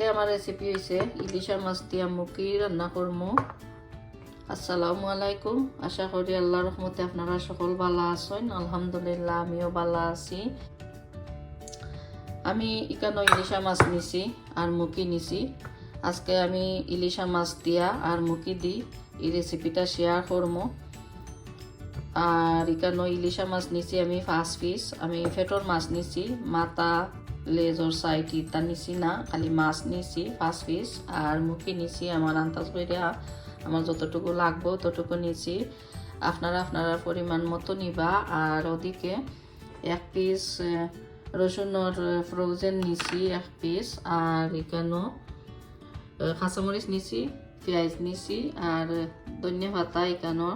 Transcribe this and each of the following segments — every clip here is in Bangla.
আজকে আমার রেসিপি হয়েছে ইলিশা মাছ দিয়া মুখি রান্না করব আসসালামু আলাইকুম। আশা করি আল্লাহ রহমতে আপনারা সকল ভালো আছেন। আলহামদুলিল্লাহ, আমিও ভালো আছি। আমি এখানে ইলিশা মাছ নিছি আর মুখি নিছি। আজকে আমি ইলিশা মাছ দিয়া আর মুখি দি এই রেসিপিটা শেয়ার করব আর এখানে ইলিশা মাছ নিছি আমি ফার্স্ট পিস আমি ফেটর মাছ নিছি, মাথা লেজর সাইড ইটা নিছি না, খালি মাছ নিছি, পাঁচ পিস, আর মুখি নিছি, আমার আন্দাজ করিয়া আমার যতটুকু লাগবো ততটুকু নিছি। আপনারা আপনারা পরিমাণ মতো নিবা, আর ওদিকে এক পিস রসুনের ফ্রোজেন নিছি এক পিস, আর এখানেও কাঁচামরিচ নিছি, পেঁয়াজ নিছি, আর ধনিয়া পাতা এখানেও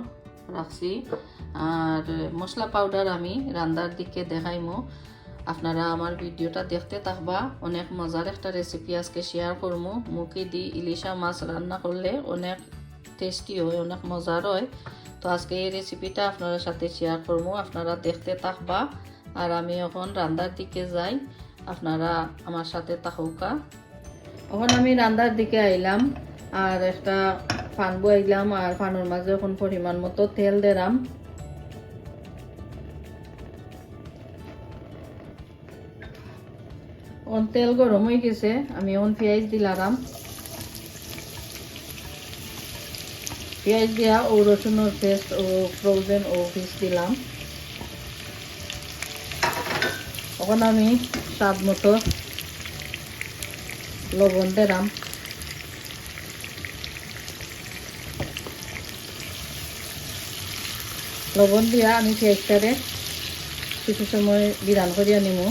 রাখছি। আর মশলা পাউডার আমি রান্নার দিকে দেখাইমো। আপনারা আমার ভিডিওটা দেখতে থাকবা। অনেক মজার একটা রেসিপি আজকে শেয়ার করব মুখে দি ইলিশা মাছ রান্না করলে অনেক টেস্টি হয়, অনেক মজার হয়। তো আজকে এই রেসিপিটা আপনাদের সাথে শেয়ার করব আপনারা দেখতে থাকবা। আর আমি এখন রান্নার দিকে যাই। আপনারা আমার সাথে থাকুকা। এখন আমি রান্নার দিকে আইলাম। আর একটা ফান বইলাম। আর ফানোর মাঝে এখন পরিমাণ মতো তেল দিলাম। অন তেল গরম হয়ে গেছে, আমি অন পেঁয়াজ দিলাম। পেঁয়াজ দিয়া ও রসুনের পেস্ট ও ফ্রোজেন ও পিস দিলাম। তখন আমি স্বাদ মতো লবণ দিলাম। লবণ দিয়া আমি পেঁয়াজটারে কিছু সময় বিধান করিয়া নিমু।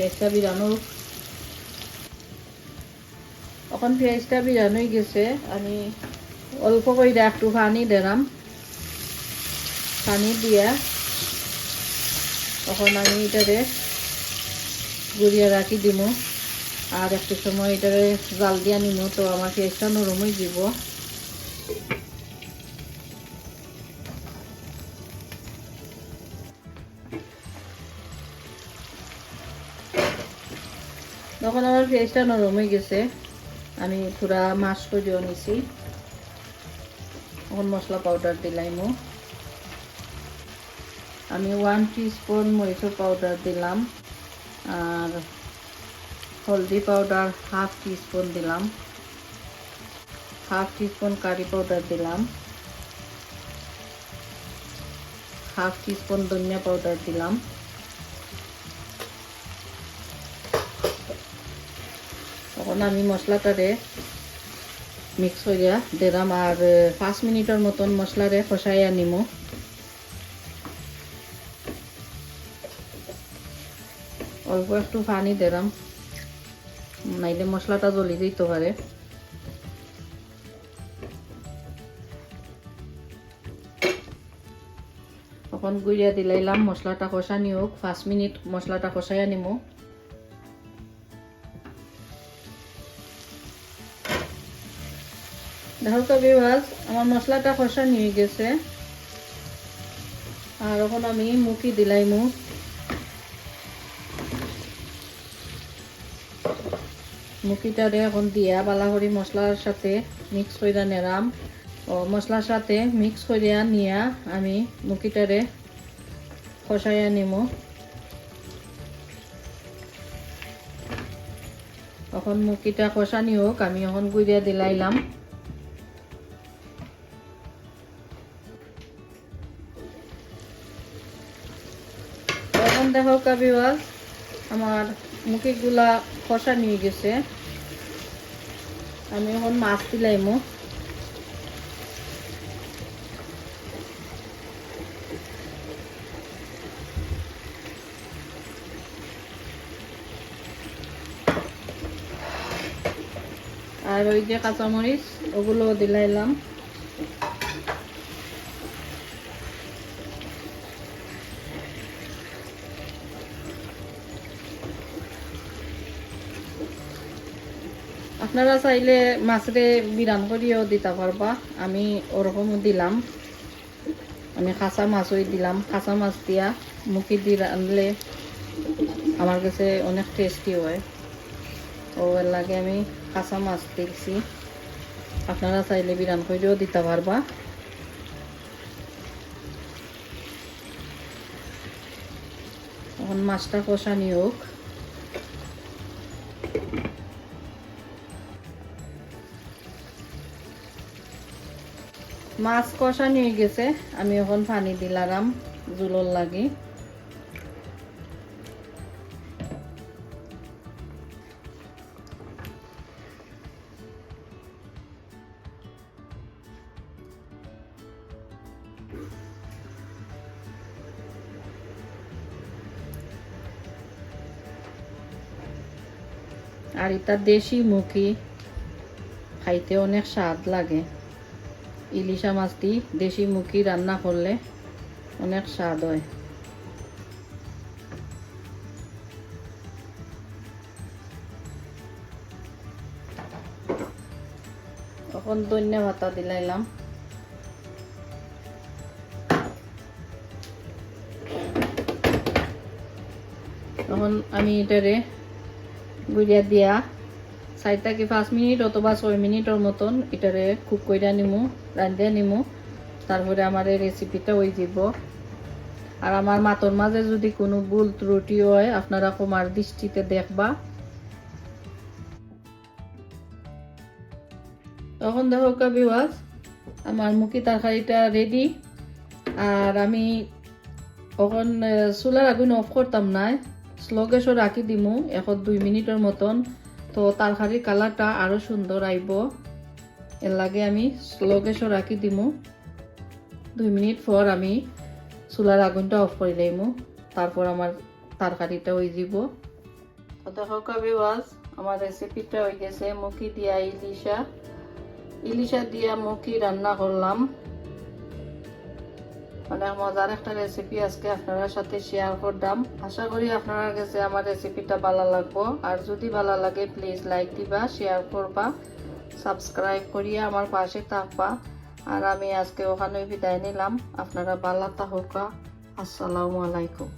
পেঁয়াজটা বিরানো। এখন পেঁয়াজটা বিরানোই গেছে। আমি অল্প করে একটু পানি দিলাম। পানি দিয়া তখন আমি এটারে গুড়িয়া রাখি দিব আর একটু সময় এটারে জাল দিয়া নিব তো আমার পেঁয়াজটা নরমই দিব। তখন আমার পেঁয়াজটা নরম হয়ে গেছে। আমি পুরা মাছ করেও নিছি। এখন মশলা পাউডার দিলাইমো আমি ওয়ান স্পুন মরিচের পাউডার দিলাম। আর হলদি পাউডার হাফ স্পুন দিলাম। হাফ স্পুন কারি পাউডার দিলাম। হাফ স্পুন ধনিয়া পাউডার দিলাম। আমি মশলাটারে মিক্স করিয়া দিলাম আর পাঁচ মিনিটের মতন মশলারে খসাইয়া নিমো। অল্প একটু পানি দিলাম, নাইলে মশলাটা জ্বলি দিতে পারে। তখন গুড়িয়া দিলাইলাম, মশলাটা কষানি হোক পাঁচ মিনিট মশলাটা কষাইয়া নিমো। দেখো বিভাজ আমার মশলাটা কষা নিয়ে গেছে। আর এখন আমি মুখি দিলাই মুখ মুখিটারে এখন দিয়া বালা করে মশলার সাথে মিক্স করিয়া নেরাম ও, মশলার সাথে মিক্স করিয়া নিয়া আমি মুখিটারে কষাইয়া নিমু। এখন মুখিটা কষানি হোক আমি এখন গুড়িয়া দিলাইলাম। দেখো কাবিওয়াল আমার মুখিগুলা কষা নিয়ে গেছে। আমি এখন মাছ দিলাইমো আর ওই যে কাঁচামরিচ ওগুলো দিলাইলাম। আপনারা চাইলে মাছরে বিরান করিও দিতে পারবা আমি ওরকমও দিলাম। আমি কাঁচা মাছই দিলাম। কাঁচা মাছ দিয়া মুখি দিয়ে রানলে আমার কাছে অনেক টেস্টি হয়। ও লাগে আমি কাঁচা মাছ দিচ্ছি আপনারা চাইলে বিরান করিও দিতে পারবা এখন মাছটা কষানি হোক মাছ কষানি হয়ে গেছে। আমি এখন পানি দিলাম জুলর লাগি। আর এটা দেশি মুখি খাইতে অনেক স্বাদ লাগে। ইলিশা মাছটি দেশি মুখি রান্না করলে অনেক স্বাদ হয়। এখন ধন্য ভাতা দিলাইলাম। এখন আমি এটারে গুড়িয়া দিয়া চার থেকে পাঁচ মিনিট অথবা ছয় মিনিটের মতন এটারে কুক কইরা নিমু রান্ধিয়া নিমু তারপরে আমার এই রেসিপিটা ওই দিব আর আমার মাতর মাঝে যদি কোনো ভুল ত্রুটি হয়, আপনারা কমার দৃষ্টিতে দেখবা। তখন দেখো কাবিওয়াজ আমার মুখি তরকারিটা রেডি আর আমি তখন চুলার আগুন অফ করতাম না স্লো গ্যাসও রাখি দিমু এখন দুই মিনিটের মতন। তো তরকারির কালারটা আরও সুন্দর আইব। এর লাগে আমি স্লো গ্যাসও রাখি দিমু। দুই মিনিট পর আমি চুলার আগুনটা অফ করে লাইমু। তারপর আমার তরকারিটা হয়ে যাব তো দেখো কাবিওয়াজ আমার রেসিপিটা হয়ে গেছে। মুখি দিয়া ইলিশা। ইলিশা দিয়া মুখি রান্না করলাম। অনেক মজার একটা রেসিপি আজকে আপনারা সাথে শেয়ার করলাম। আশা করি আপনারা কাছে আমার রেসিপিটা ভালো লাগবো। আর যদি ভালো লাগে প্লিজ লাইক দিবা শেয়ার করবা সাবস্ক্রাইব করিয়া আমার পাশে থাকবা। আর আমি আজকে ওখানে বিদায় নিলাম। আপনারা ভালো থাকুকা। আসসালামু আলাইকুম।